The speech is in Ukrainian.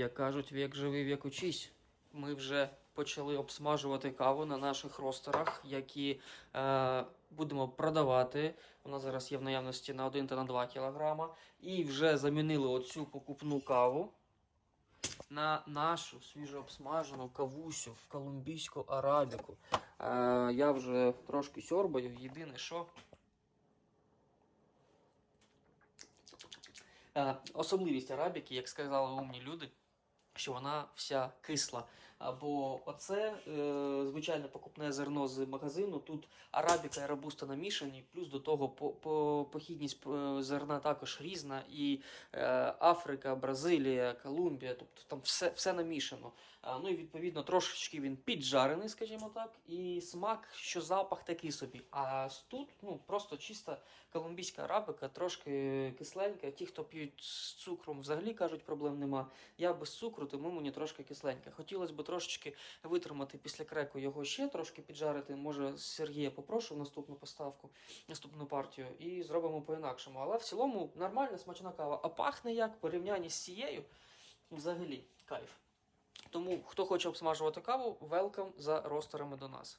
Як кажуть, вік живий, вік учись. Ми вже почали обсмажувати каву на наших ростерах, які е, будемо продавати. Вона зараз є в наявності на 1 та на 2 кг. І вже замінили оцю покупну каву на нашу свіжо обсмажену кавусю в колумбійську арабіку. Е, я вже трошки сьорбаю. Єдине, що Е, Особливість арабіки, як сказали умні люди, що вона вся кисла. Або оце е, звичайне покупне зерно з магазину. Тут арабіка і рабуста намішані, плюс до того по, по, похідність е, зерна також різна. І е, Африка, Бразилія, Колумбія, тобто там все, все намішано. А, ну і відповідно трошечки він піджарений, скажімо так, і смак, що запах такий собі. А тут ну, просто чиста колумбійська арабика, трошки кисленька. Ті, хто п'ють з цукром, взагалі кажуть, проблем нема. Я без цукру, тому мені трошки кисленька. Хотілося б трошечки витримати після креку його ще трошки піджарити. Може, Сергія попрошу в наступну поставку, наступну партію, і зробимо по-інакшому. Але в цілому нормальна смачна кава. А пахне як порівнянні з цією. Взагалі, кайф. Тому, хто хоче обсмажувати каву, велкам за ростерами до нас.